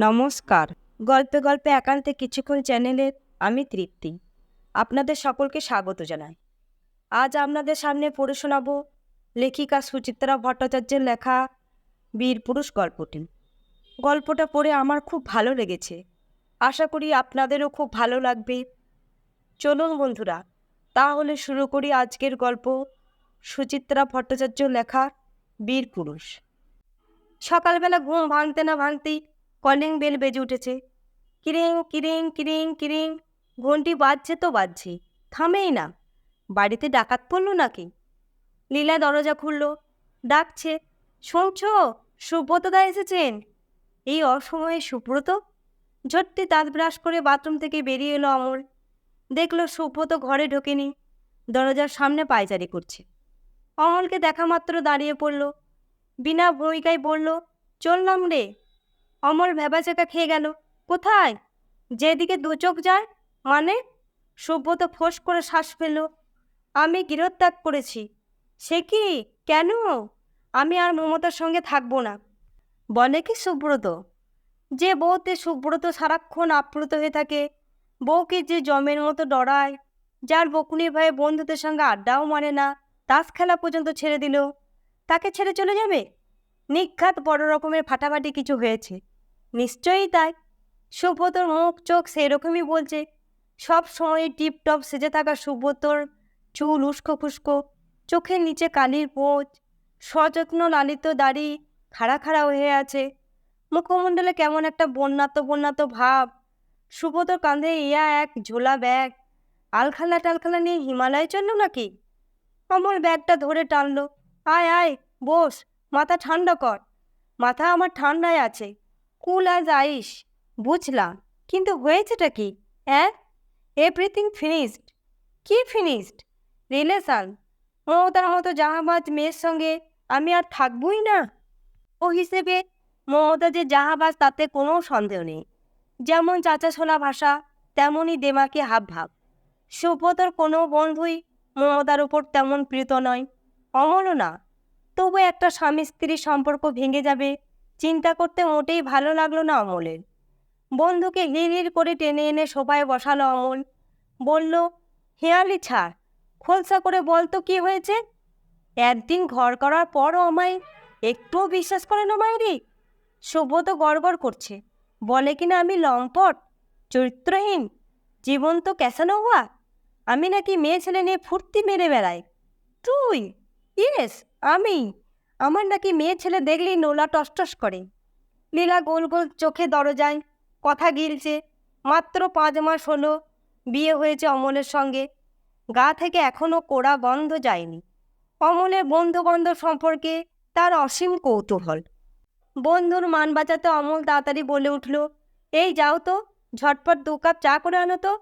নমস্কার। গল্পে গল্পে একান্তে কিছুক্ষণ চ্যানেলের আমি তৃপ্তি। আপনাদের সকলকে স্বাগত জানাই। আজ আপনাদের সামনে পড়ে শোনাব লেখিকা সুচিত্রা ভট্টাচার্যের লেখা বীরপুরুষ গল্পটি। গল্পটা পড়ে আমার খুব ভালো লেগেছে। আশা করি আপনাদেরও খুব ভালো লাগবে। চলুন বন্ধুরা, তাহলে শুরু করি আজকের গল্প সুচিত্রা ভট্টাচার্য লেখা বীরপুরুষ সকালবেলা ঘুম ভাঙতে না ভাঙতেই কলিং বেল বেজে উঠেছে। কিরিং কিরিং কিরিং কিরিং। ঘন্টি বাজছে তো বাজছে থামেই না। বাড়িতে ডাকাত পড়ল নাকি? লীলা দরজা খুলল, ডাকছে, শুনছ? সুব্রতদা এসেছেন? এই অসময়ে সুব্রত? ঝট্টি দাঁত ব্রাশ করে বাথরুম থেকে বেরিয়ে এলো অমল দেখল সুব্রত ঘরে ঢোকেনি, দরজার সামনে পায়চারি করছে। অমলকে দেখা মাত্র দাঁড়িয়ে পড়ল, বিনা ভূমিকায় বলল, চললাম রে। অমল ভেবাচাকা খেয়ে গেল। কোথায়? যেদিকে দু চোখ যায় মানে? সুব্রত ফোঁস করে শ্বাস ফেল আমি গৃহত্যাগ করেছি। সে কি? কেন? আমি আর মমতার সঙ্গে থাকব না। বলে কি সুব্রত? যে বউতে সুব্রত সারাক্ষণ আপ্লুত হয়ে থাকে, বউকে যে জমের মতো ডরায়, যার বকুনি ভয়ে বন্ধুদের সঙ্গে আড্ডাও মানে না, তাস খেলা পর্যন্ত ছেড়ে দিল। তাকে ছেড়ে চলে যাবে? নিঘাত বড় রকমের ফাটাফাটি কিছু হয়েছে। নিশ্চয়ই তাই। সুব্রতর মুখ, চোখ সেরকমই বলছে। সব সময় টিপটপ সেজে থাকা সুব্রতর চুল উস্কো খুস্কো, চোখের নিচে কালির পোচ, সযত্ন লালিত দাড়ি খাড়া খাড়া হয়ে আছে। মুখমণ্ডলে কেমন একটা বন্যাত বন্যাত ভাব। সুব্রতর কাঁধে ইয়া এক ঝোলা ব্যাগ। আলখালা টালখালা নিয়ে হিমালয় চলল নাকি? অমল ব্যাগটা ধরে টানলো। আয় আয়, বস, মাথা ঠান্ডা কর। মাথা আমার ঠান্ডায় আছে। কুল আজ আইস বুঝলাম, কিন্তু হয়েছেটা কি হ্যাঁ এভরিথিং ফিনিশড কি ফিনিশড রিলেশন মমতার মতো জাহাবাজ মেয়ের সঙ্গে আমি আর থাকবই না। ও হিসেবে মমতা যে জাহাবাজ, তাতে কোনো সন্দেহ নেই। যেমন চাচা শোনা ভাষা, তেমনই দেমাকে হাব ভাব সুব্রতর কোনো বন্ধুই মমতার উপর তেমন প্রীত নয়। অমলও না। তবু একটা স্বামী স্ত্রীর সম্পর্ক ভেঙে যাবে চিন্তা করতে মোটেই ভালো লাগল না অমলের। বন্ধুকে হিড় করে টেনে এনে সোফায় বসালো অমল। বলল, হেয়ালি ছাড়, খোলসা করে বল তো কী হয়েছে? একদিন ঘর করার পরও আমায় একটুও বিশ্বাস করে না মাইরি। সুব্রত গড়গড় করছে, বলে কিনা আমি লম্পট, চরিত্রহীন জীবন তো ক্যাসানো হওয়া আমি নাকি মেয়ে ছেলে নিয়ে ফুর্তি মেরে বেড়াই। তুই, ইয়েস, আমি। আমার নাকি মেয়ে ছেলে দেখলেই নোলা টসটস করে। লীলা গোল গোল চোখে দরজায় কথা গিলছে। মাত্র পাঁচ মাস হলো, বিয়ে হয়েছে অমলের সঙ্গে। গা থেকে এখনও কোড়া গন্ধ যায়নি। অমলের বন্ধু বান্ধব সম্পর্কে তার অসীম কৌতূহল। বন্ধুর মান বাঁচাতে অমল তাড়াতাড়ি বলে উঠল, এই যাও তো, ঝটপট দু কাপ চা করে আনো তো।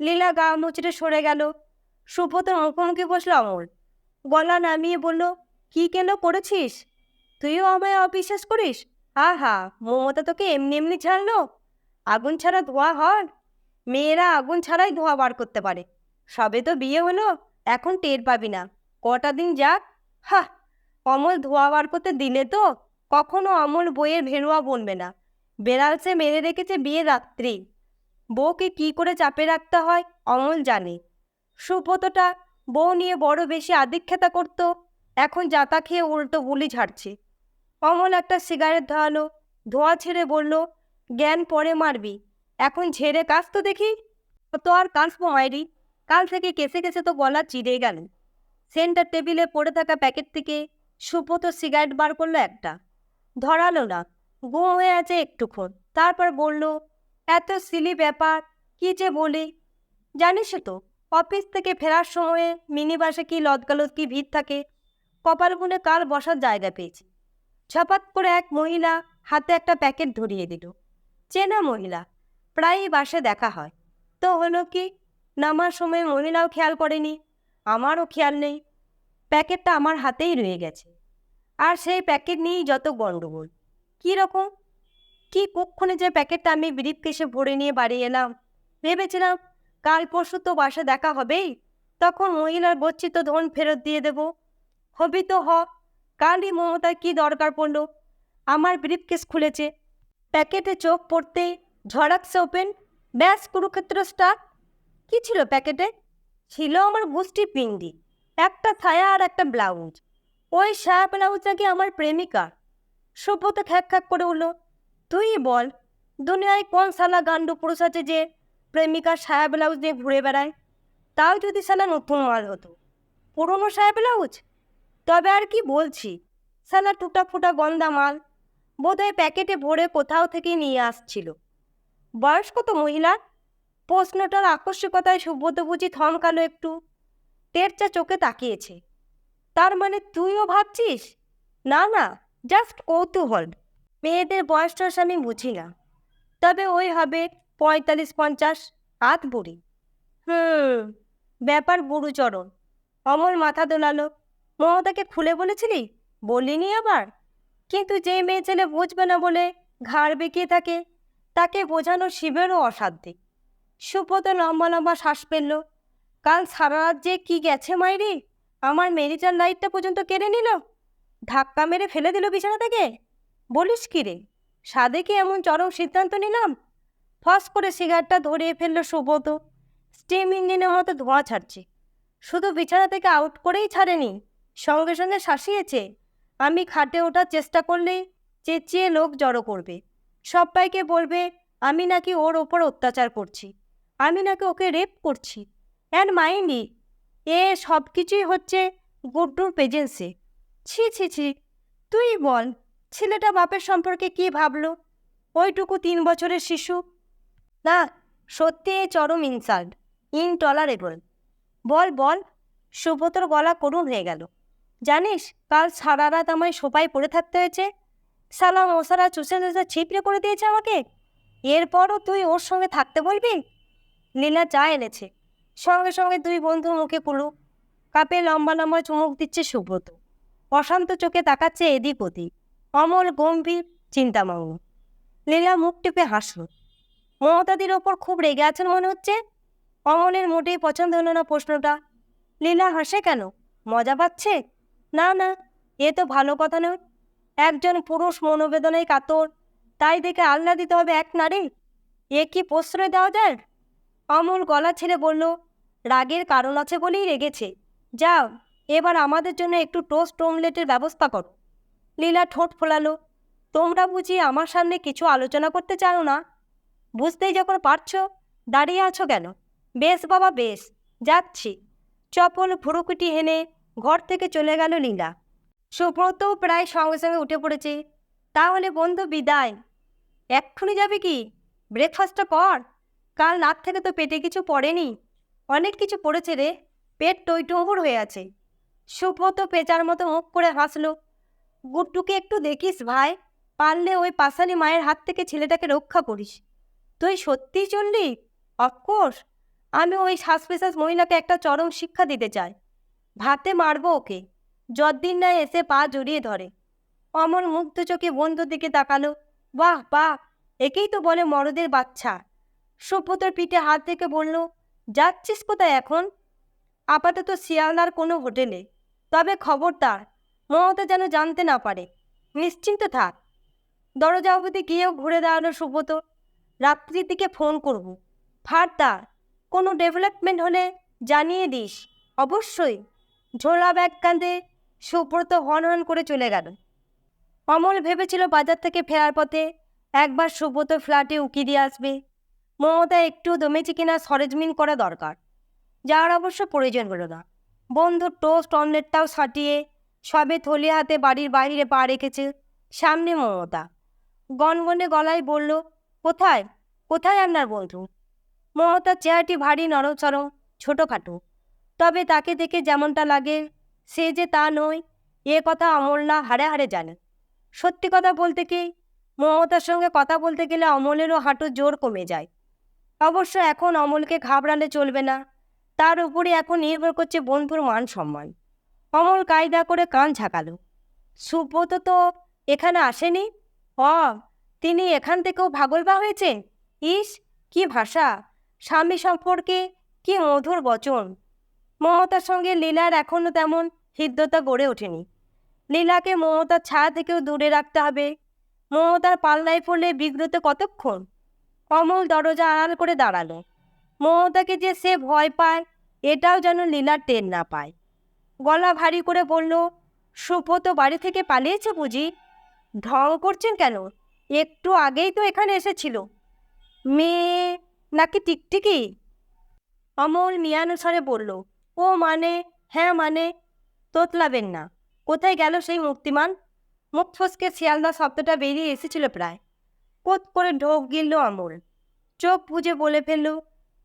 লীলা গা মুচড়ে সরে গেল। সুব্রতর মুখোমুখি বসল অমল। গলা নামিয়ে বলল কি কেন করেছিস তুইও আমায় অবিশ্বাস করিস? আহা, মমতা তোকে এমনি এমনি ছাড়লো আগুন ছাড়া ধোয়া হয়? মেয়েরা আগুন ছাড়াই ধোয়া বার করতে পারে। সবে তো বিয়ে হলো, এখন টের পাবি না। কটা দিন যাক। হা অমল ধোয়া বার করতে দিলে তো কখনো অমল বইয়ের ভেরুয়া বনবে না। বেড়াল সে মেরে রেখেছে বিয়ে রাত্রি। বউকে কি করে চাপে রাখতে হয়, অমল জানে। সুব্রতটা বউ নিয়ে বড় বেশি আদিক্ষেতা করত। এখন জাতা খেয়ে উল্টো গুলি ঝাড়ছে। অমল একটা সিগারেট ধোয়ালো, ধোয়া ছেড়ে বলল, জ্ঞান পরে মারবি। এখন ঝেড়ে কাজ তো দেখি? তো আর কাঁচবো মাইরি। কাল থেকে কেসে কেসে তো গলা চিড়ে গেল। সেন্টার টেবিলে পড়ে থাকা প্যাকেট থেকে সুব্রত সিগারেট বার করল একটা। ধরালো না। গুম হয়ে আছে একটুক্ষণ। তারপর বলল, এত সিলি ব্যাপার, কি যে বলি? জানিস তো, অফিস থেকে ফেরার সময়ে মিনি বাসে কি লদগালদ কি ভিড় থাকে? কপাল গুনে কাল বসার জায়গা পেয়েছি? ছপাত করে এক মহিলা হাতে একটা প্যাকেট ধরিয়ে দিল। চেনা মহিলা, প্রায়ই বাসে দেখা হয়। তো হলো কি? নামার সময় মহিলাও খেয়াল করেনি, আমারও খেয়াল নেই। প্যাকেটটা আমার হাতেই রয়ে গেছে। আর সেই প্যাকেট নিয়েই যত গণ্ডগোল কী রকম? কি কক্ষণে যে প্যাকেটটা আমি ব্রিফ কেসে ভরে নিয়ে বাড়ি এলাম। ভেবেছিলাম, কাল পরশু তো বাসা দেখা হবেই, তখন মহিলার গচ্ছিত ধন ফেরত দিয়ে দেব। হবি তো হ। কালই মমতার কি দরকার পড়ল? আমার ব্রিফ কেস খুলেছে। প্যাকেটে চোখ পড়তেই ঝড়াক্সে ওপেন ব্যাস কুরুক্ষেত্র স্টার কি ছিল প্যাকেটে? ছিল আমার গুষ্টি পিন্ডি, একটা ছায়া আর একটা ব্লাউজ। ওই সায়া ব্লাউজ নাকি আমার প্রেমিকা? সভ্যতা খ্যাক খ্যাক করে উঠল, তুই বল, দুনিয়ায় কোন সালা গান্ডু পুরুষ আছে যে প্রেমিকা সায়া ব্লাউজ দিয়ে ঘুরে বেড়ায়? তাও যদি সালা নতুন মাল হতো। পুরনো সায়া ব্লাউজ? তবে আর কি বলছি? সালা টুটা ফুটা গন্দা মাল বোধহয় প্যাকেটে ভরে কোথাও থেকে নিয়ে আসছিল। বয়স কত মহিলার প্রশ্নটার আকস্মিকতায় সুব্রত বুঝি থমকালো একটু। টেরচা চোখে তাকিয়েছে। তার মানে তুইও ভাবছিস? না না জাস্ট কৌতূহল। মেয়েদের বয়সটা আমি বুঝি না। তবে ওই হবে পঁয়তাল্লিশ পঞ্চাশ হাত বুড়ি। হুম, ব্যাপার গুরুচরণ। অমল মাথা দোলালো। মমতাকে খুলে বলেছিলি? বলিনি আবার। কিন্তু যে মেয়ে ছেলে বুঝবে না বলে ঘাড় বেঁকিয়ে থাকে, তাকে বোঝানো শিবেরও অসাধ্যে। সুব্রত লম্বা লম্বা শ্বাস ফেলল। কাল সারা রাত যে কি গেছে মাইরি? আমার মেরিটার লাইটটা পর্যন্ত কেড়ে নিল? ধাক্কা মেরে ফেলে দিল বিছানা থেকে? বলিস কি রে? সাদে কি এমন চরম সিদ্ধান্ত নিলাম? ফস করে সিগারটা ধরিয়ে ফেলল সুব্রত। স্টিম ইঞ্জিনের মতো ধোঁয়া ছাড়ছে। শুধু বিছানা থেকে আউট করেই ছাড়েনি সঙ্গে সঙ্গে শাসিয়েছে। আমি খাটে ওঠার চেষ্টা করলেই চেঁচিয়ে লোক জড়ো করবে। সবাইকে বলবে, আমি নাকি ওর ওপর অত্যাচার করছি। আমি নাকি ওকে রেপ করছি। অ্যান্ড মাইন্ডি এ সব কিছুই হচ্ছে গুড্ডুর পেজেন্সে ছি ছি ছি, তুই বল, ছেলেটা বাপের সম্পর্কে কি ভাবলো? ওইটুকু তিন বছরের শিশু? না, সত্যি চরম ইনসাল্ট ইনটলারেবল বল বল, সুব্রতর গলা করুণ হয়ে গেল। জানিস, কাল সারা রাত আমায় সোপায় পড়ে থাকতে হয়েছে। সালা মশারা চুষে চুষে ছিপড়ে করে দিয়েছে আমাকে। এরপরও তুই ওর সঙ্গে থাকতে বলবি? লীলা চা এনেছে। সঙ্গে সঙ্গে দুই বন্ধু মুখে কুলু। কাপে লম্বা লম্বা চুমুক দিচ্ছে সুব্রত। অশান্ত চোখে তাকাচ্ছে এদিক ওদিক। অমল, গম্ভীর, চিন্তামগ্ন। লীলা মুখ টিপে হাসল। মমতাদির ওপর খুব রেগে আছেন মনে হচ্ছে? অমলের মোটেই পছন্দ হলো না প্রশ্নটা। লীলা হাসে কেন? মজা পাচ্ছে? না না, এ তো ভালো কথা নয়। একজন পুরুষ মনোবেদনায় কাতর, তাই দেখে আল্লা দিতে হবে এক নারী? এ কি প্রশ্রয় দেওয়া যায়? অমল গলা ছেড়ে বলল, রাগের কারণ আছে বলেই রেগেছে। যাও, এবার আমাদের জন্য একটু টোস্ট অমলেটের ব্যবস্থা করো। লীলা ঠোঁট ফোলালো, তোমরা বুঝি আমার সামনে কিছু আলোচনা করতে চাও না? বুঝতেই যখন পারছ, দাঁড়িয়ে আছো কেন? বেশ বাবা, বেশ, যাচ্ছি। চপল ভুরুকুটি হেনে ঘর থেকে চলে গেল লীলা সুব্রতও প্রায় সঙ্গে সঙ্গে উঠে পড়েছে। তাহলে বন্ধু, বিদায়। এক্ষুনি যাবে কি? ব্রেকফাস্টটা কর। কাল রাত থেকে তো পেটে কিছু পড়েনি। অনেক কিছু পড়েছে রে। পেট টইটুম্বুর হয়ে আছে। সুব্রত পেঁচার মতো মুখ করে হাসলো। গুড্ডুকে একটু দেখিস ভাই। পারলে ওই পাশালি মায়ের হাত থেকে ছেলেটাকে রক্ষা করিস। তুই সত্যিই চললি? অফকোর্স আমি ওই সাসপেসাস মহিলাকে একটা চরম শিক্ষা দিতে চাই। ভাতে মারবো ওকে। যদ্দিন না এসে পা জড়িয়ে ধরে। অমর মুগ্ধ চোখে বন্ধুর দিকে তাকালো। বাহ বাহ, একেই তো বলে মরদের বাচ্চা। সভ্যতার পিঠে হাত থেকে বলল, যাচ্ছিস কোথায় এখন? আপাতত শিয়ালদার কোনো হোটেলে। তবে খবরদার মমতা যেন জানতে না পারে। নিশ্চিন্ত থাক। দরজা অবধি গিয়েও ঘুরে দাঁড়াল সুব্রত। রাত্রির দিকে ফোন করব। ফারদার কোনো ডেভেলপমেন্ট হলে জানিয়ে দিস, অবশ্যই। ঝোলা ব্যাগ কাঁধে সুব্রত হন হন করে চলে গেল। অমল ভেবেছিল বাজার থেকে ফেরার পথে একবার সুব্রত ফ্ল্যাটে উকি দিয়ে আসবে। মমতা একটু দমেছে কিনা সরেজমিন করা দরকার। যার অবশ্য প্রয়োজন হলো না। বন্ধুর টোস্ট অমলেটটাও সাটিয়ে সবে থলি হাতে বাড়ির বাইরে পা রেখেছে সামনে মমতা। গনগনে গলায় বলল, কোথায়? কোথায় আপনার বন্ধু? মমতার চেহারাটি ভারী নরচরম ছোটোখাটো। তবে তাকে দেখে যেমনটা লাগে, সে যে তা নয়, এ কথা অমলনা হাড়ে হাড়ে জানে। সত্যি কথা বলতে কি, মমতার সঙ্গে কথা বলতে গেলে অমলেরও হাঁটু জোর কমে যায়। অবশ্য এখন অমলকে ঘাবড়ালে চলবে না, তার উপরে এখন নির্ভর করছে বন্ধুর মান সম্মান। অমল কায়দা করে কান ঝাঁকালো। সুব্রত তো এখানে আসেনি? হ তিনি এখান থেকেও ভাগলবা হয়েছেন? ইস, কি ভাষা! স্বামী সম্পর্কে কি মধুর বচন! মমতার সঙ্গে লীলার এখনও তেমন হৃদ্যতা গড়ে ওঠেনি। লীলাকে মমতার ছায়া থেকেও দূরে রাখতে হবে। মমতার পাল্লায় পড়লে বিগ্রত কতক্ষণ? অমল দরজা আড়াল করে দাঁড়াল। মমতাকে যে সে ভয় পায়, এটাও যেন লীলার টের না পায়। গলা ভারী করে বলল, সুব্রত বাড়ি থেকে পালিয়েছে বুঝি? ঢং করছেন কেন? একটু আগেই তো এখানে এসেছিল। মেয়ে, নাকি টিকটিকি? অমল মিয়ানুসারে বলল ও মানে হ্যাঁ মানে তোতলাবেন না। কোথায় গেল সেই মুক্তিমান? মুখ ফসকে শিয়ালদা শব্দটা বেরিয়ে এসেছিল প্রায়। কোত করে ঢোক গিলল অমল চোখ বুঝে বলে ফেলল,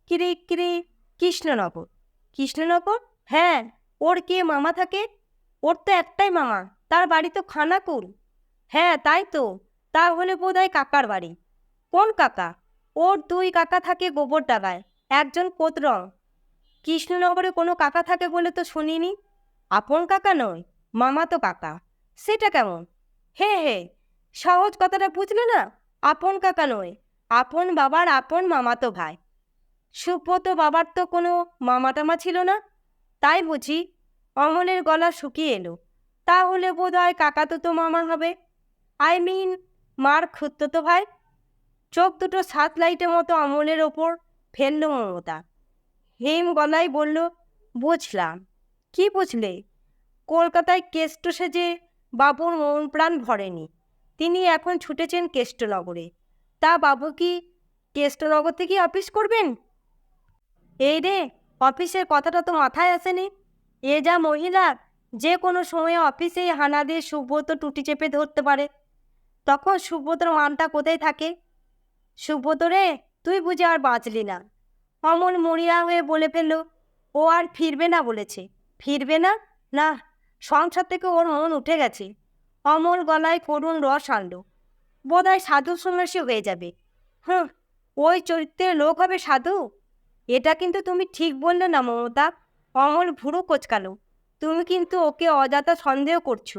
কিরে কিরে, কৃষ্ণনগর। কৃষ্ণনগর? হ্যাঁ ওর কে মামা থাকে? ওর তো একটাই মামা, তার বাড়ি তো খানাকুল। হ্যাঁ তাই তো, তাহলে বোধ হয় কাকার বাড়ি। কোন কাকা? ওর দুই কাকা থাকে গোবর ডাগায় একজন কোতরং কৃষ্ণনগরে কোনো কাকা থাকে বলে তো শুনিনি? আপন কাকা নয়, মামা তো কাকা। সেটা কেমন? হে হে, সহজ কথাটা বুঝলে না? আপন কাকা নয়, আপন বাবার আপন মামাতো ভাই। সুব্রত বাবার তো কোনো মামা টামা ছিল না। তাই বুঝি অমলের গলা শুকিয়ে এলো। তাহলে বোধ হয় কাকা তো তো মামা হবে। আই মিন, মার খুঁড়তো ভাই। চোখ দুটো সাত লাইটের মতো অমলের ওপর ফেলল মমতা। হেম গলায় বলল, বুঝলাম। কি বুঝলে? কলকাতায় কেষ্ট সেজে বাবুর মন প্রাণ ভরেনি। তিনি এখন ছুটেছেন কেষ্টনগরে। তা বাবু কি কেষ্টনগর থেকে অফিস করবেন? এই রে, অফিসের কথাটা তো মাথায় আসেনি। এ যা মহিলা, যে কোনো সময়ে অফিসেই হানা দিয়ে সুব্রত টুটি চেপে ধরতে পারে। তখন সুব্রতর মানটা কোথায় থাকে? সুব্রত রে, তুই বুঝে আর বাঁচলি না। অমল মরিয়া হয়ে বলে ফেলল, ও আর ফিরবে না, বলেছে। ফিরবে না? না, সংসার থেকে ওর মন উঠে গেছে। অমল গলায় করুণ রস আনলো। বোধহয় সাধু সন্ন্যাসী হয়ে যাবে। হুঁ, ওই চরিত্রের লোক হবে সাধু? এটা কিন্তু তুমি ঠিক বললে না, মমতা। অমল ভুরু কোচকালো। তুমি কিন্তু ওকে অযথা সন্দেহ করছ।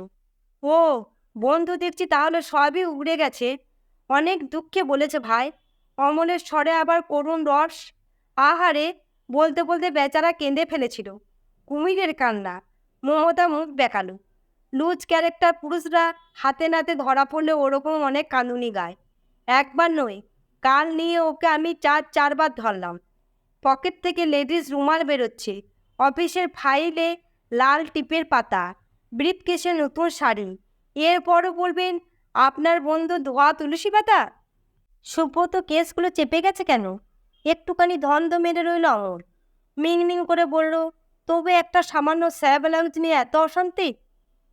ও, বন্ধু দেখছি তাহলে সবই উড়ে গেছে। অনেক দুঃখে বলেছে ভাই। অমলের স্বরে আবার করুণ রস আহারে, বলতে বলতে বেচারা কেঁদে ফেলেছিল। কুমিরের কান্না, মমতা মুখ বেঁকালো। লুজ ক্যারেক্টার পুরুষরা হাতে নাতে ধরা পড়লে ওরকম অনেক কানুনি গায়। একবার নয়, কাল নিয়ে ওকে আমি চার, চারবার ধরলাম। পকেট থেকে লেডিস রুমাল বেরোচ্ছে, অফিসের ফাইলে লাল টিপের পাতা, ব্রিফকেসে নতুন শাড়ি। এরপরও বলবেন, আপনার বন্ধু ধোয়া তুলসী পাতা? সুব্রত কেসগুলো চেপে গেছে কেন? একটুখানি ধন্দ মেরে রইল অমর। মিংমিং করে বলল, তবে একটা সামান্য স্যাব ব্লাউজ নিয়ে এত অশান্তি?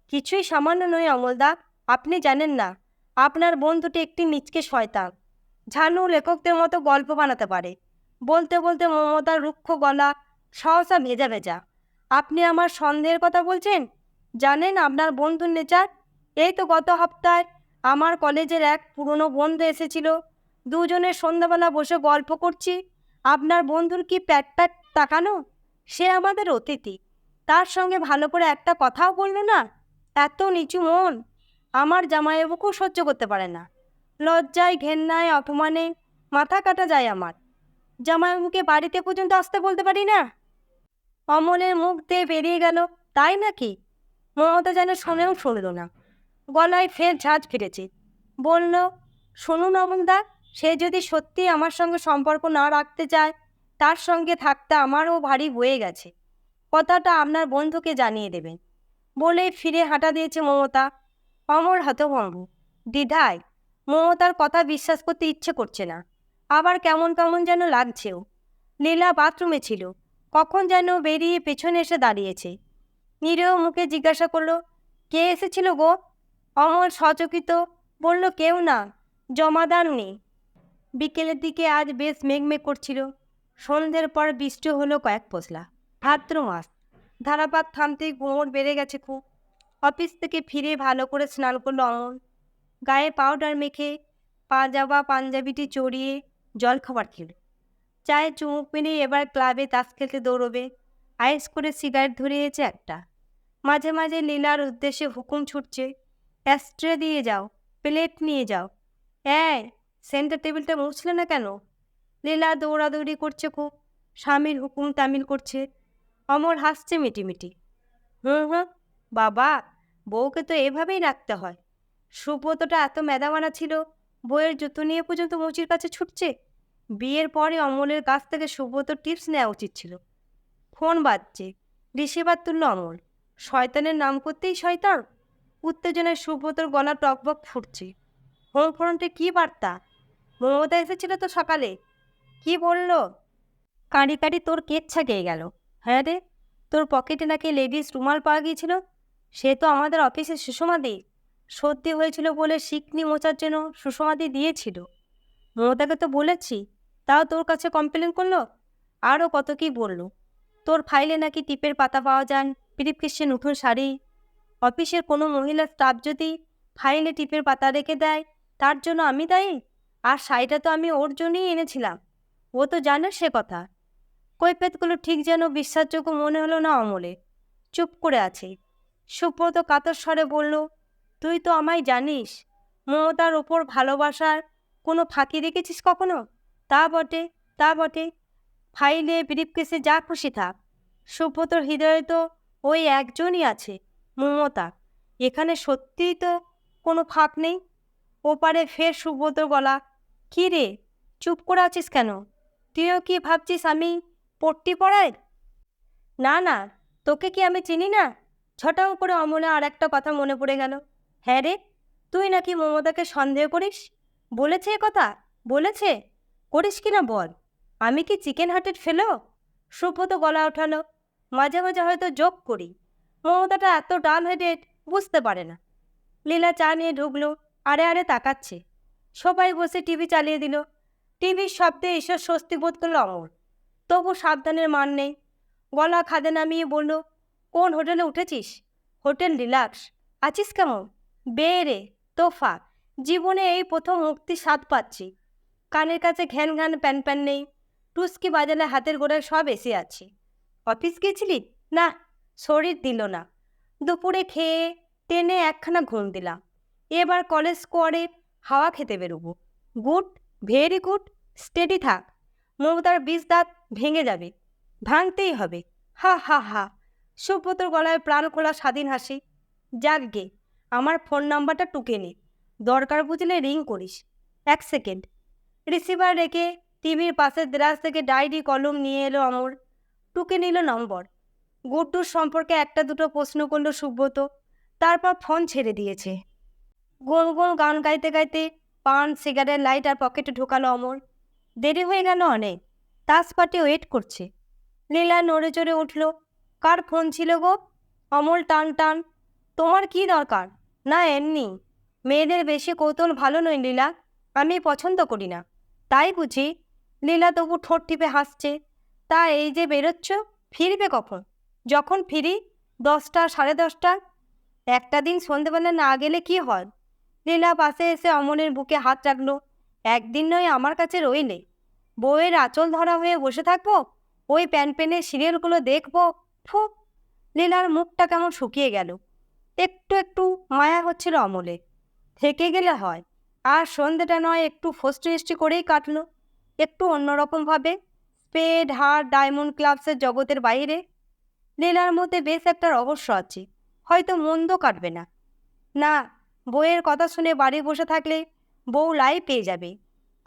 কিছুই সামান্য নয় অমলদা, আপনি জানেন না, আপনার বন্ধুটি একটি নিচকে শয়তান। ঝানু লেখকদের মতো গল্প বানাতে পারে। বলতে বলতে মমতার রুক্ষ গলা সহসা ভেজা ভেজা। আপনি আমার সন্দেহের কথা বলছেন? জানেন আপনার বন্ধুর নেচার? এই তো গত হপ্তায় আমার কলেজের এক পুরনো বন্ধু এসেছিল। দুজনের সন্ধ্যাবেলা বসে গল্প করছি। আপনার বন্ধুর কি প্যাট প্যাট তাকানো? সে আমাদের অতিথি। তার সঙ্গে ভালো করে একটা কথাও বলল না, এত নিচু মন আমার জামাইবাবুকেও সহ্য করতে পারে না। লজ্জায়, ঘেন্নায়, অপমানে মাথা কাটা যায় আমার। জামাইবাবুকে বাড়িতে পর্যন্ত আসতে বলতে পারি না? অমলের মুখ দিয়ে বেরিয়ে গেল, তাই নাকি? মমতা যেন শোনেও শুনল না। গলায় ফের ঝাঁজ ফিরেছে। বলল শুনুন অমলদা সে যদি সত্যি আমার সঙ্গে সম্পর্ক না রাখতে চায়, তার সঙ্গে থাকতে আমারও ভারী হয়ে গেছে। কথাটা আপনার বন্ধুকে জানিয়ে দেবেন। বলে ফিরে হাঁটা দিয়েছে মমতা। অমর হতভম্ব। দ্বিধায় মমতার কথা বিশ্বাস করতে ইচ্ছে করছে না। আবার কেমন কেমন যেন লাগছেও। লীলা বাথরুমে ছিল। কখন যেন বেরিয়ে পেছনে এসে দাঁড়িয়েছে। নিরেও মুখে জিজ্ঞাসা করল, কে এসেছিল গো? অমল সচকিত। বলল, কেউ না, জমাদার নেই। বিকেলের দিকে আজ বেশ মেঘমেঘ করছিল। সন্ধ্যের পর বৃষ্টি হলো কয়েক পশলা। ভাদ্র মাস। ধারাপাত থামতে গোমর বেড়ে গেছে খুব। অফিস থেকে ফিরে ভালো করে স্নান করল অমল। গায়ে পাউডার মেখে পা যাওয়া পাঞ্জাবিটি চড়িয়ে জলখাবার খেল। চায়ে চুমুক মেরে এবার ক্লাবে তাস খেলতে দৌড়বে। আইস করে সিগারেট ধরিয়েছে একটা। মাঝে মাঝে লীলার উদ্দেশ্যে হুকুম ছুটছে অ্যাস্ট্রে দিয়ে যাও, প্লেট নিয়ে যাও। হ্যাঁ সেন্টার টেবিলটা মুছলে না কেন? লীলা দৌড়াদৌড়ি করছে খুব। স্বামীর হুকুম তামিল করছে। অমর হাসছে মিটিমিটি। হুম হুম বাবা, বউকে তো এভাবেই রাখতে হয়। সুব্রতটা এত মেদামানা ছিল বইয়ের জুতো নিয়ে পর্যন্ত মুচির কাছে ছুটছে। বিয়ের পরে অমলের কাছ থেকে সুব্রত টিপস নেওয়া উচিত ছিল। ফোন বাজছে রিসিভার তুলল অমল। শয়তানের নাম করতেই শয়তান? উত্তেজনায় সুব্রতর গলা টকবক ফুটছে। হোম ফ্রন্টে কী বার্তা? মমতা এসেছিল তো সকালে। কি বলল? কাঁড়ি কাঁড়ি তোর কেচ্ছা গেয়ে গেল। হ্যাঁ রে, তোর পকেটে নাকি লেডিস রুমাল পাওয়া গিয়েছিল? সে তো আমাদের অফিসে সুষমাদি সত্যি হয়েছিল বলে শিকনি মোচার জন্য সুষমাদি দিয়েছিল। মমতাকে তো বলেছি, তাও তোর কাছে কমপ্লেন করল? আরও কত কি বলল? তোর ফাইলে নাকি টিপের পাতা পাওয়া যান পিরিপকিসে নতুন শাড়ি। অফিসের কোনো মহিলা স্টাফ যদি ফাইলে টিপের পাতা রেখে দেয়, তার জন্য আমি দায়ী? আর শাড়িটা তো আমি ওর জন্যই এনেছিলাম। ও তো জানে সে কথা। কৈফেতগুলো ঠিক যেন বিশ্বাসযোগ্য মনে হলো না অমলে। চুপ করে আছে। সুব্রত কাতর স্বরে বলল, তুই তো আমায় জানিস, মমতার ওপর ভালোবাসার কোনো ফাঁকি রেখেছিস কখনো? তা বটে তা বটে। ফাইলে ব্রিফকেসে যা খুশি থাক। সুব্রতর হৃদয়ে তো ওই একজনই আছে, মমতা। এখানে সত্যিই তো কোনো ফাঁক নেই? ওপারে ফের সুব্রতর গলা কী রে? চুপ করে আছিস কেন? তুইও কি ভাবছিস আমি পট্টি পড়াই? না না, তোকে কি আমি চিনি না? ছটাও করে অমলে আর একটা কথা মনে পড়ে গেল। হ্যাঁ রে, তুই নাকি মমতাকে সন্দেহ করিস? বলেছে এ কথা? বলেছে? করিস কি না বল? আমি কি চিকেন হার্টেড ফেলো? সুব্রত গলা ওঠালো। মাঝে মাঝে হয়তো যোগ করি। মমতাটা এত ডাল হেডেড বুঝতে পারে না। লীলা চা নিয়ে ঢুকলো, আরে আরে তাকাচ্ছে। সবাই বসে টিভি চালিয়ে দিল। টিভির শব্দে ঈশ্বর স্বস্তি বোধ করল অমর। তবু সাবধানের মান নেই। গলা খাদে নামিয়ে বলল, কোন হোটেলে উঠেছিস? হোটেল রিলাক্স আছিস কেমন? বেরে তোফা, জীবনে এই প্রথম মুক্তি স্বাদ পাচ্ছি। কানের কাছে ঘ্যান ঘ্যান প্যান প্যান নেই। টুসকি বাজালে হাতের গোড়ায় সব এসে আছে। অফিস গেছিলি না, শরীর দিল না। দুপুরে খেয়ে টেনে একখানা ঘুম দিলাম। এবার কলেজ স্কোয়ারে হাওয়া খেতে বেরোবো। গুড, ভেরি গুড, স্টেডি থাক। মমতার বিষ দাঁত ভেঙে যাবে। ভাঙতেই হবে। হা হা হা। সুব্রতর গলায় প্রাণ খোলা স্বাধীন হাসি। যাক গে, আমার ফোন নাম্বারটা টুকে নে। দরকার বুঝলে রিং করিস। এক সেকেন্ড রিসিভার রেখে টিভির পাশের দ্রাস থেকে ডায়েরি কলম নিয়ে এলো অমর। টুকে নিল নম্বর। গুড্ডুর সম্পর্কে একটা দুটো প্রশ্ন করল সুব্রত। তারপর ফোন ছেড়ে দিয়েছে। গুন গুন গান গাইতে গাইতে পান, সিগারেট, লাইট আর পকেটে ঢোকালো অমর। দেরি হয়ে গেল অনেক। তাস পাটি ওয়েট করছে। লীলা নড়ে চড়ে উঠল, কার ফোন ছিল গো? অমল টান টান, তোমার কি দরকার? না, এমনি। মেয়েদের বেশি কৌতূহল ভালো নয় লীলা, আমি পছন্দ করি না। তাই বুঝি? লীলা তবু ঠোঁট টিপে হাসছে, তা এই যে বেরোচ্ছ, ফিরবে কখন? যখন ফিরি, দশটা, সাড়ে দশটা। একটা দিন সন্ধেবেলা না গেলে কি হয়? লীলা পাশে এসে অমলের বুকে হাত রাখল। একদিন নয়, আমার কাছে রইলে। বউয়ের আঁচল ধরা হয়ে বসে থাকব? ওই প্যান প্যানের সিরিয়ালগুলো দেখব? ফু! লীলার মুখটা কেমন শুকিয়ে গেল। একটু একটু মায়া হচ্ছিল অমলে। থেকে গেলে হয়। আর সন্ধেটা নয়, একটু ফষ্টি করেই কাটলো। একটু অন্যরকমভাবে। স্পেড, হার, ডায়মন্ড ক্লাবসের জগতের বাইরে। লীলার মধ্যে বেশ একটা রহস্য আছে। হয়তো মন্দ কাটবে না। না বইয়ের কথা শুনে বাড়ি বসে থাকলে বউ লাই পেয়ে যাবে।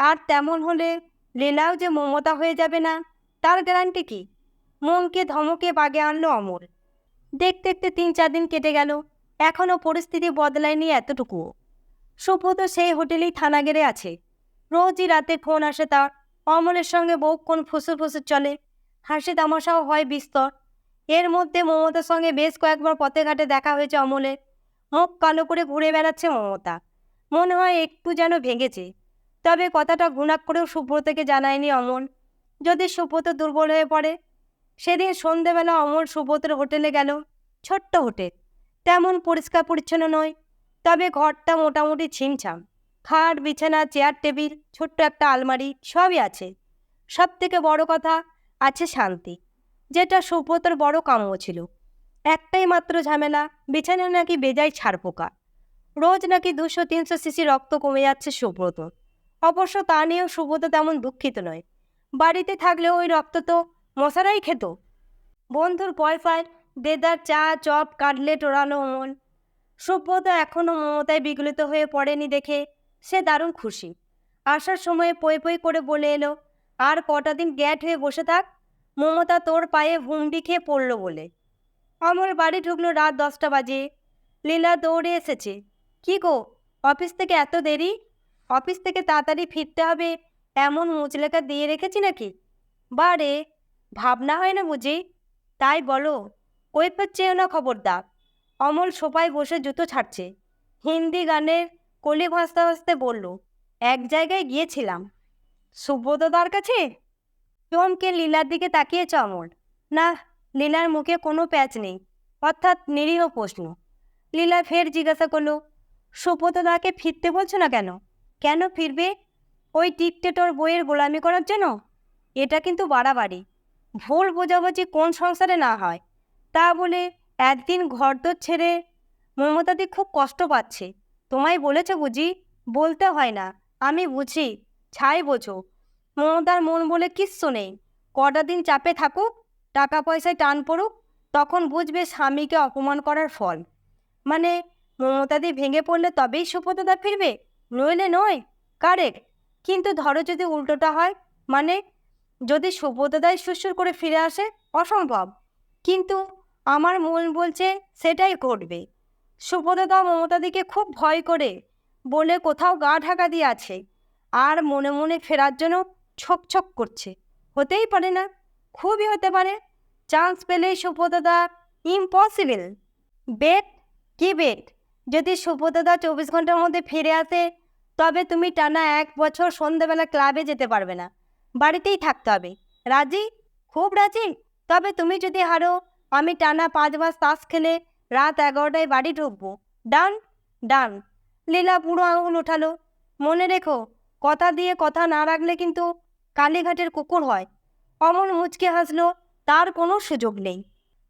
আর তেমন হলে লীলাও যে মমতা হয়ে যাবে না, তার গ্যারান্টি কি? মনকে ধমকে বাগে আনলো অমর দেখতে দেখতে তিন চার দিন কেটে গেল, এখনও পরিস্থিতি বদলায়নি এতটুকুও। সুব্রত সেই হোটেলেই থানাগেরে আছে। রোজই রাতে ফোন আসে তার, অমলের সঙ্গে বউক্ষণ ফুসুর ফুসুর চলে, হাসি তামাশাও হয় বিস্তর। এর মধ্যে মমতার সঙ্গে বেশ কয়েকবার পথে ঘাটে দেখা হয়েছে অমলের। মুখ কালো করে ঘুরে বেড়াচ্ছে মমতা। মনে হয় একটু যেন ভেঙেছে। তবে কথাটা ঘুণাক করেও সুব্রতকে জানায়নি অমল যদি সুব্রত দুর্বল হয়ে পড়ে? সেদিন সন্ধেবেলা অমল সুব্রতের হোটেলে গেল, ছোট্ট হোটেল। তেমন পরিষ্কার পরিচ্ছন্ন নয়, তবে ঘরটা মোটামুটি ছিমছাম। খাট, বিছানা, চেয়ার, টেবিল, ছোট্ট একটা আলমারি, সবই আছে। সব থেকে বড় কথা আছে শান্তি, যেটা সুব্রতর বড় কাম্য ছিল। একটাই মাত্র ঝামেলা বিছানায় নাকি বেজায় ছাড়পোকা। রোজ নাকি দুশো, তিনশো সিসি রক্ত কমে যাচ্ছে সুব্রত। অবশ্য তা নিয়েও সুব্রত তেমন দুঃখিত নয়। বাড়িতে থাকলেও ওই রক্ত তো মশারাই খেত। বন্ধুর পয়সায় দেদার চা, চপ, কাটলেট, ওড়ানো অমন সভ্যতা এখনও মমতায় বিগলিত হয়ে পড়েনি দেখে সে দারুণ খুশি। আসার সময়ে পই পই করে বলে এলো, আর কটা দিন গ্যাট হয়ে বসে থাক, মমতা তোর পায়ে ভুন্ডি খেয়ে পড়ল বলে। অমল বাড়ি ঢুকলো রাত দশটা বাজে। লীলা দৌড়ে এসেছে। কি গো, অফিস থেকে এত দেরি? অফিস থেকে তাড়াতাড়ি ফিরতে হবে, এমন মুচলেখা দিয়ে রেখেছি নাকি? বারে ভাবনা হয় না বুঝি? তাই বলো কৈফত চেয়েও না খবরদার। অমল সোফায় বসে জুতো ছাড়ছে। হিন্দি গানের কলি ভাসতে ভাসতে বলল, এক জায়গায় গিয়েছিলাম। সুব্রতদার কাছে? চমকে লীলার দিকে তাকিয়েছে অমল। না লীলার মুখে কোনো প্যাচ নেই, অর্থাৎ নিরীহ প্রশ্ন। লীলা ফের জিজ্ঞাসা করল সুব্রতদাকে ফিরতে বলছো না কেন? কেন ফিরবে? ওই টিকটেটর বইয়ের গোলামি করার জন্য? এটা কিন্তু বাড়াবাড়ি। ভুল বোঝাবুঝি কোন সংসারে না হয়। তা বলে একদিন ঘরদোর ছেড়ে মমতাদি খুব কষ্ট পাচ্ছে। তোমায় বলেছে বুঝি? বলতে হয় না। আমি বুঝি। ছাই বোঝো। মমতার মন বলে কিচ্ছু নেই। কটা দিন চাপে থাকুক টাকা পয়সায় টান পড়ুক, তখন বুঝবে স্বামীকে অপমান করার ফল। মানে মমতাদি ভেঙে পড়লে তবেই সুপতদা ফিরবে? নইলে নয়? কারেক্ট। কিন্তু ধরো যদি উল্টোটা হয় মানে যদি সুব্রতদাই সুসুর করে ফিরে আসে, অসম্ভব। কিন্তু আমার মন বলছে সেটাই ঘটবে। সুব্রতদা মমতাদিকে খুব ভয় করে, বলে কোথাও গা ঢাকা দিয়ে আছে, আর মনে মনে ফেরার জন্য ছক ছক করছে। হতেই পারে না। খুবই হতে পারে। চান্স পেলেই সুব্রতদা ইম্পসিবল বেট কি বেট যদি সুব্রতদা চব্বিশ ঘণ্টার মধ্যে ফিরে আসে, তবে তুমি টানা এক বছর সন্ধ্যাবেলা ক্লাবে যেতে পারবে না। বাড়িতেই থাকতে হবে। রাজি? খুব রাজি। তবে তুমি যদি হারো, আমি টানা পাঁচ মাস তাস খেলে রাত এগারোটায় বাড়ি ঢুকবো। ডান ডান লীলা পুরো আঙুল ওঠালো। মনে রেখো, কথা দিয়ে কথা না রাখলে কিন্তু কালীঘাটের কুকুর হয়। অমন মুচকে হাসলো, তার কোনো সুযোগ নেই।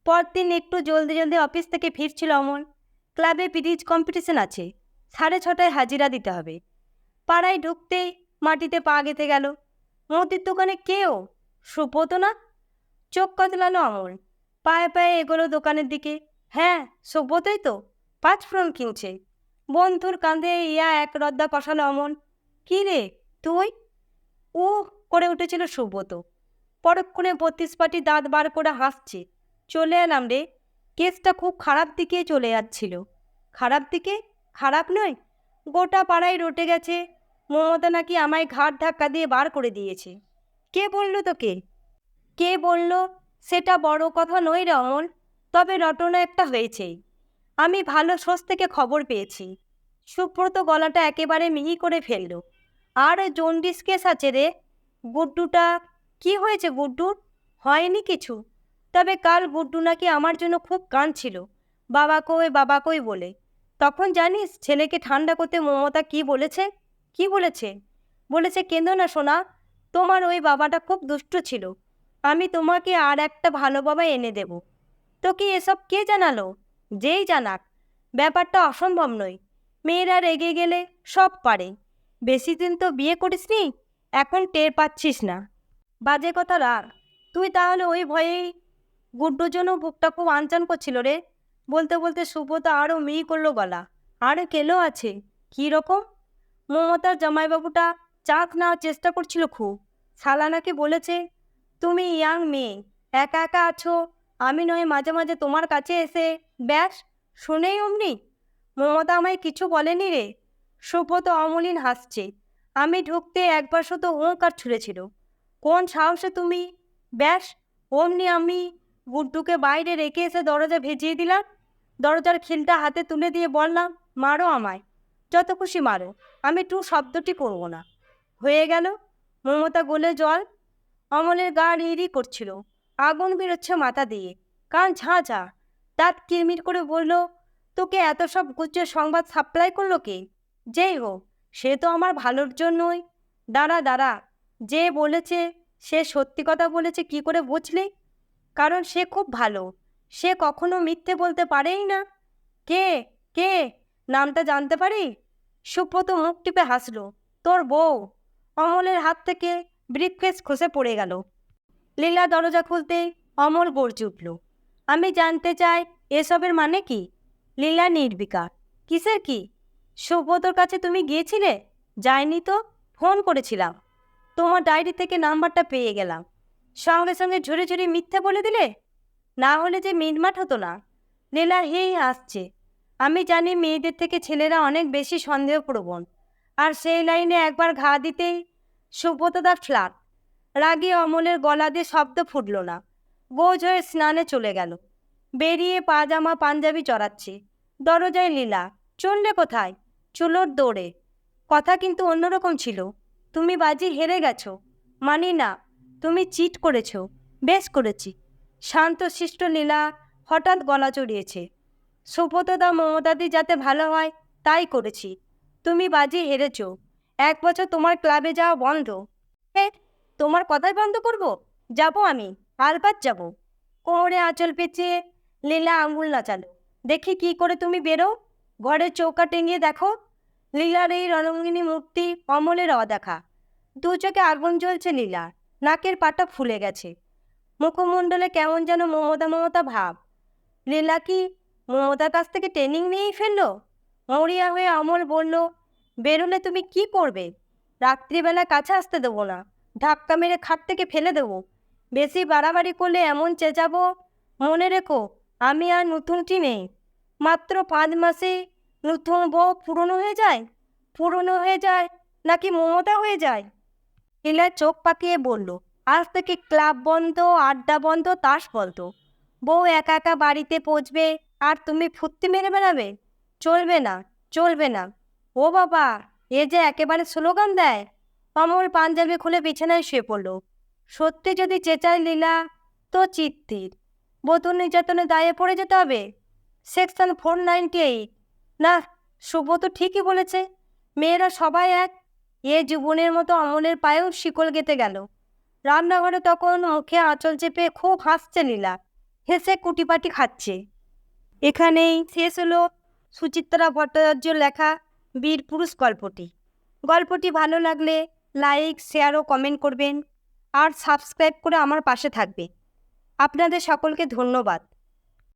পরদিন একটু জলদি জলদি অফিস থেকে ফিরছিল অমন। ক্লাবে পিরিজ কম্পিটিশন আছে, সাড়ে ছটায় হাজিরা দিতে হবে। পাড়ায় ঢুকতেই মাটিতে পা গেঁথে গেল। মুদির দোকানে কেও সুব্রত না? চোখ কতলালো অমল পায়ে পায়ে এগোলো দোকানের দিকে। হ্যাঁ সুব্রতই তো, পাঁচ ফ্রন কিনছে। বন্ধুর কাঁধে ইয়া এক রদ্দা কষালো অমন। কী রে, তুই? ও করে উঠেছিল সুব্রত। পরক্ষণে বত্রিশ পাটি দাঁত বার করে হাসছে। চলে এলাম রে। কেসটা খুব খারাপ দিকে চলে যাচ্ছিল। খারাপ দিকে? খারাপ নয়। গোটা পাড়ায় রটে গেছে। মমতা নাকি আমায় ঘাট ধাক্কা দিয়ে বার করে দিয়েছে। কে বলল তোকে? কে বলল? সেটা বড় কথা নয় রে অমল। তবে রটনা একটা হয়েছেই। আমি ভালো সোর্স থেকে খবর পেয়েছি। সুব্রত গলাটা একেবারে মিহি করে ফেলল। আর জন্ডিস কেস আছে রে। গুড্ডুটা কি হয়েছে গুড্ডুর হয়নি কিছু। তবে কাল গুড্ডু নাকি আমার জন্য খুব কাঁদছিল। বাবা কই বাবা কই বলে। তখন জানিস ছেলেকে ঠান্ডা করতে মমতা কি বলেছে? কি বলেছে? বলেছে, কেঁদো না সোনা, তোমার ওই বাবাটা খুব দুষ্ট ছিল। আমি তোমাকে আর একটা ভালো বাবা এনে দেব। তোকে এসব কে জানালো? যেই জানাক। ব্যাপারটা অসম্ভব নয়। মেয়েরা রেগে গেলে সব পারে। বেশি দিন তো বিয়ে করিসনি? এখন টের পাচ্ছিস না। বাজে কথা রাখ তুই তাহলে ওই ভয়েই গুড্ডুর জন্য বুকটা খুব আনচান করছিল রে। বলতে বলতে সুব্রত আরও মিহি করল গলা। আরে কেলো আছে? কী রকম? মমতার জামাইবাবুটা চাক নেওয়ার চেষ্টা করছিল খুব। শালা নাকি বলেছে, তুমি ইয়াং মেয়ে, একা একা আছো, আমি নয় মাঝে মাঝে তোমার কাছে এসে, ব্যাস, শুনেই অমনি? মমতা আমায় কিছু বলেনি রে। সুব্রত অমলিন হাসছে। আমি ঢুকতে একবার শুধু ওঁকার ছুঁড়েছিল। কোন সাহসে তুমি? ব্যাস, অমনি আমি গুড্ডুকে বাইরে রেখে এসে দরজা ভেজিয়ে দিলাম। দরজার খিলটা হাতে তুলে দিয়ে বললাম, মারো আমায়। যত খুশি মারো। আমি টু শব্দটি করব না। হয়ে গেল। মমতা গোলে জল, অমলের গা রিড়ি করছিল। আগুন বেরোচ্ছে মাথা দিয়ে। কান ঝাঁ ঝাঁ। দাঁত কিরমির করে বলল, তোকে এত সব গুচ্ছের সংবাদ সাপ্লাই করল কে? যেই হোক, সে তো আমার ভালোর জন্যই। দাঁড়া দাঁড়া। যে বলেছে, সে সত্যি কথা বলেছে কি করে বুঝলি? কারণ সে খুব ভালো। সে কখনো মিথ্যে বলতে পারেই না। কে? কে? নামটা জানতে পারি? সুব্রত মুখ টিপে হাসলো। তোর বউ। অমলের হাত থেকে ব্রিফকেস খসে পড়ে গেল। লীলা দরজা খুলতেই অমল গর্জে উঠল। আমি জানতে চাই এসবের মানে কি? লীলা নির্বিকার। কিসের কি? সুব্রতর কাছে তুমি গিয়েছিলে? যাইনি তো? ফোন করেছিলাম। তোমার ডায়েরি থেকে নাম্বারটা পেয়ে গেলাম। সঙ্গে সঙ্গে ঝুড়ে ঝুড়ে মিথ্যে বলে দিলে? না হলে যে মিটমাট হতো না। লীলা হেই আসছে আমি জানি মেয়েদের থেকে ছেলেরা অনেক বেশি সন্দেহপ্রবণ আর সেই লাইনে একবার ঘা দিতেই সুব্রতদার ফ্ল্যাট রাগে অমলের গলা দিয়ে শব্দ ফুটল না। বোঝ হয়ে স্নানে চলে গেল। বেরিয়ে পাজামা পাঞ্জাবি চড়াচ্ছে। দরজায় লীলা, চললে কোথায়? চুলোর দৌড়ে। কথা কিন্তু অন্যরকম ছিল। তুমি বাজি হেরে গেছো। মানি না, তুমি চিট করেছ। বেশ করেছি। শান্তশিষ্ট লীলা হঠাৎ গলা চড়িয়েছে সুব্রতদা, মমতাদি যাতে ভালো হয়, তাই করেছি। তুমি বাজি হেরেছো। এক বছর তোমার ক্লাবে যাওয়া বন্ধ। এ তোমার কথাই বন্ধ করব? যাব আমি, আলবাত যাব। কোমরে আঁচল পেঁচিয়ে লীলা আঙুল নাচালো। দেখি কি করে তুমি বেরো? ঘরের চৌকা টেঙিয়ে দেখো। লীলার এই রণঙ্গিনী মূর্তি অমলের অদেখা। দু চোখে আগুন জ্বলছে লীলার, নাকের পাটা ফুলে গেছে। মুখমণ্ডলে কেমন যেন মমতা মমতা ভাব। লীলা কি মমতার কাছ থেকে ট্রেনিং নিয়েই ফেলল? মরিয়া হয়ে অমল বলল, বেরোলে তুমি কি করবে? রাত্রিবেলা কাছে আসতে দেবো না। ধাক্কা মেরে খাট থেকে ফেলে দেবো। বেশি বাড়াবাড়ি করলে এমন চেঁচাবো? মনে রেখো, আমি আর নতুনটি নেই। মাত্র পাঁচ মাসে নতুন বউ পুরনো হয়ে যায়? পুরনো হয়ে যায় নাকি মমতা হয়ে যায়? লীলা চোখ পাকিয়ে বলল, আজ থেকে ক্লাব বন্ধ, আড্ডা বন্ধ, তাস বন্ধ। বউ একা একা বাড়িতে পৌঁছবে আর তুমি ফুর্তি মেরে বেড়াবে? চলবে না চলবে না। ও বাবা, এ যে একেবারে স্লোগান দেয়। অমল পাঞ্জাবি খুলে বিছানায় শুয়ে পড়ল। সত্যি যদি চেঁচায় লীলা, তো চিত্তির। বধূ নির্যাতনে দায়ে পড়ে যেতে হবে। Section four ninety eight. না, শুভ তো ঠিকই বলেছে। মেয়েরা সবাই এক। এ জীবনের মতো অমলের পায়েও শিকল গেতে গেল। রান্নাঘরে তখন মুখে আঁচল চেপে খুব হাসছে লীলা হেসে কুটিপাটি খাচ্ছে। এখানেই শেষ হলো সুচিত্রা ভট্টাচার্যর লেখা বীর পুরুষ গল্পটি। গল্পটি ভালো লাগলে লাইক, শেয়ার ও কমেন্ট করবেন। আর সাবস্ক্রাইব করে আমার পাশে থাকবে। আপনাদের সকলকে ধন্যবাদ।